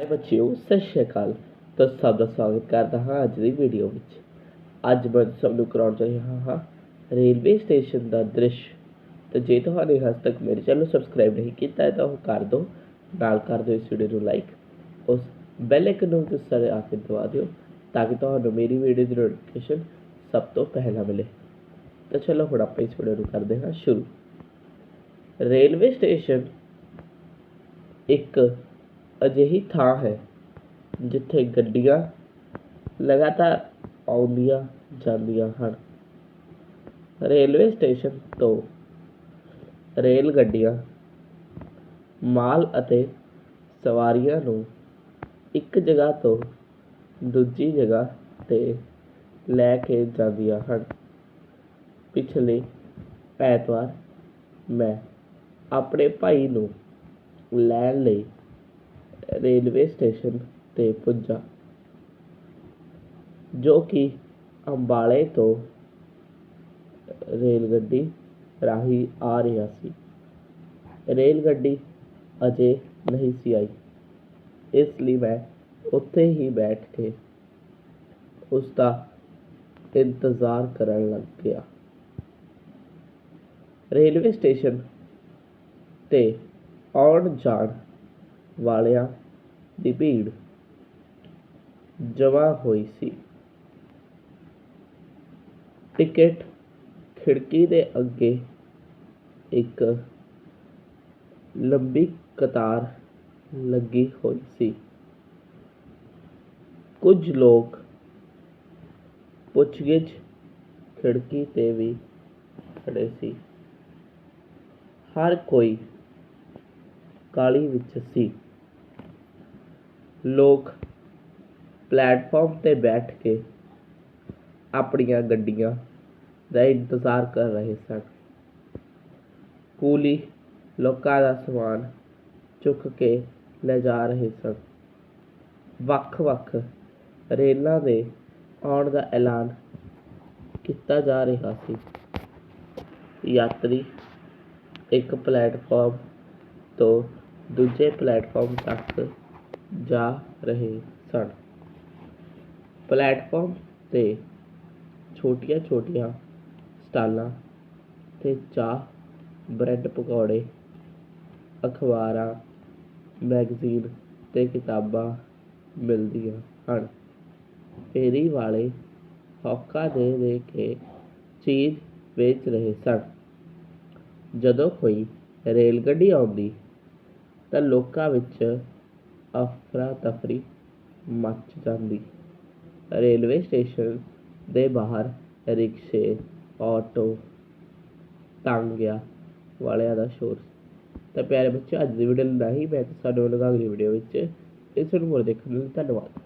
ਹਾਏ ਬੱਚਿਓ, ਸਤਿ ਸ਼੍ਰੀ ਅਕਾਲ। ਤਾਂ ਸਭ ਦਾ ਸਵਾਗਤ ਕਰਦਾ ਹਾਂ ਅੱਜ ਦੀ ਵੀਡੀਓ ਵਿੱਚ। ਅੱਜ ਮੈਂ ਸਭ ਨੂੰ ਕਰਾਉਣ ਜਾ ਰਿਹਾ ਹਾਂ ਰੇਲਵੇ ਸਟੇਸ਼ਨ ਦਾ ਦ੍ਰਿਸ਼। ਤੇ ਜੇ ਤੁਹਾਨੇ ਹਜੇ ਤੱਕ ਮੇਰੇ ਚੈਨਲ ਨੂੰ ਸਬਸਕ੍ਰਾਈਬ ਨਹੀਂ ਕੀਤਾ ਹੈ, ਤਾਂ ਉਹ ਕਰ ਦਿਓ। ਨਾਲ ਕਰ ਦਿਓ ਇਸ ਵੀਡੀਓ ਨੂੰ ਲਾਈਕ ਉਸ ਬੈਲ ਆਈਕਨ ਨੂੰ ਤੇ ਸਾਰੇ ਆ ਕੇ ਦਬਾ ਦਿਓ, ਤਾਂ ਕਿ ਤੁਹਾਨੂੰ ਮੇਰੀ ਵੀਡੀਓ ਦੀ ਨੋਟੀਫਿਕੇਸ਼ਨ ਸਭ ਤੋਂ ਪਹਿਲਾਂ ਮਿਲੇ। ਤਾਂ ਚਲੋ ਹੁਣ ਆਪਾਂ ਇਸ ਵੀਡੀਓ ਨੂੰ ਕਰਦੇ ਹਾਂ ਸ਼ੁਰੂ। ਰੇਲਵੇ ਸਟੇਸ਼ਨ ਇੱਕ ਅਜਿਹੀ ਥਾਂ ਹੈ ਜਿੱਥੇ ਗੱਡੀਆਂ ਲਗਾਤਾਰ ਆਉਂਦੀਆਂ ਜਾਂਦੀਆਂ ਹਨ। ਰੇਲਵੇ ਸਟੇਸ਼ਨ ਤੋਂ ਰੇਲ ਗੱਡੀਆਂ ਮਾਲ ਅਤੇ ਸਵਾਰੀਆਂ ਨੂੰ ਇੱਕ ਜਗ੍ਹਾ ਤੋਂ ਦੂਜੀ ਜਗ੍ਹਾ 'ਤੇ ਲੈ ਕੇ ਜਾਂਦੀਆਂ ਹਨ। ਪਿਛਲੇ ਐਤਵਾਰ ਮੈਂ ਆਪਣੇ ਭਾਈ ਨੂੰ ਲੈਣ ਲਈ ਰੇਲਵੇ ਸਟੇਸ਼ਨ 'ਤੇ ਪੁੱਜਾ, ਜੋ ਕਿ ਅੰਬਾਲੇ ਤੋਂ ਰੇਲ ਗੱਡੀ ਰਾਹੀਂ ਆ ਰਿਹਾ ਸੀ। ਰੇਲ ਗੱਡੀ ਅਜੇ ਨਹੀਂ ਸੀ ਆਈ, ਇਸ ਲਈ ਮੈਂ ਉੱਥੇ ਹੀ ਬੈਠ ਕੇ ਉਸ ਦਾ ਇੰਤਜ਼ਾਰ ਕਰਨ ਲੱਗ ਗਿਆ। ਰੇਲਵੇ ਸਟੇਸ਼ਨ 'ਤੇ ਆਉਣ ਜਾਣ ਵਾਲਿਆਂ ਦੀ ਭੀੜ ਜਮ੍ਹਾਂ ਹੋਈ ਸੀ। ਟਿਕਟ ਖਿੜਕੀ ਦੇ ਅੱਗੇ ਇੱਕ ਲੰਬੀ ਕਤਾਰ ਲੱਗੀ ਹੋਈ ਸੀ। ਕੁਝ ਲੋਕ ਪੁੱਛਗਿੱਛ ਖਿੜਕੀ 'ਤੇ ਵੀ ਖੜੇ ਸੀ। ਹਰ ਕੋਈ ਕਾਹਲੀ ਵਿੱਚ ਸੀ। ਲੋਕ ਪਲੇਟਫਾਰਮ 'ਤੇ ਬੈਠ ਕੇ ਆਪਣੀਆਂ ਗੱਡੀਆਂ ਦਾ ਇੰਤਜ਼ਾਰ ਕਰ ਰਹੇ ਸਨ। ਕੂਲੀ ਲੋਕਾਂ ਦਾ ਸਮਾਨ ਚੁੱਕ ਕੇ ਲੈ ਜਾ ਰਹੇ ਸਨ। ਵੱਖ-ਵੱਖ ਰੇਲਾਂ ਦੇ ਆਉਣ ਦਾ ਐਲਾਨ ਕੀਤਾ ਜਾ ਰਿਹਾ ਸੀ। ਯਾਤਰੀ ਇੱਕ ਪਲੇਟਫਾਰਮ ਤੋਂ ਦੂਜੇ ਪਲੇਟਫਾਰਮ ਤੱਕ ਜਾ ਰਹੇ ਸਨ। ਪਲੇਟਫਾਰਮ 'ਤੇ ਛੋਟੀਆਂ-ਛੋਟੀਆਂ ਸਟਾਲਾਂ 'ਤੇ ਚਾਹ, ਬਰੈਡ ਪਕੌੜੇ, ਅਖ਼ਬਾਰਾਂ, ਮੈਗਜ਼ੀਨ ਅਤੇ ਕਿਤਾਬਾਂ ਮਿਲਦੀਆਂ ਹਨ। ਫੇਰੀ ਵਾਲੇ ਹੌਕਾ ਦੇ ਦੇ ਕੇ ਚੀਜ਼ ਵੇਚ ਰਹੇ ਸਨ। ਜਦੋਂ ਕੋਈ ਰੇਲ ਗੱਡੀ ਆਉਂਦੀ ਤਾਂ ਲੋਕਾਂ ਵਿੱਚ ਅਫਰਾ ਤਫਰੀ ਮੱਚ ਜਾਂਦੀ। ਰੇਲਵੇ ਸਟੇਸ਼ਨ ਦੇ ਬਾਹਰ ਰਿਕਸ਼ੇ, ਆਟੋ ਟਾਂਗਿਆਂ ਵਾਲਿਆਂ ਦਾ ਸ਼ੋਰ ਤਾਂ ਪਿਆਰੇ ਬੱਚੇ ਅੱਜ ਦੀ ਵੀਡੀਓ ਨਹੀਂ ਮੈਂ ਤੁਹਾਨੂੰ ਲਗਾ ਅਗਲੀ ਵੀਡੀਓ ਵਿੱਚ ਇਸ ਨੂੰ ਹੋਰ ਦੇਖਣ ਲਈ ਧੰਨਵਾਦ।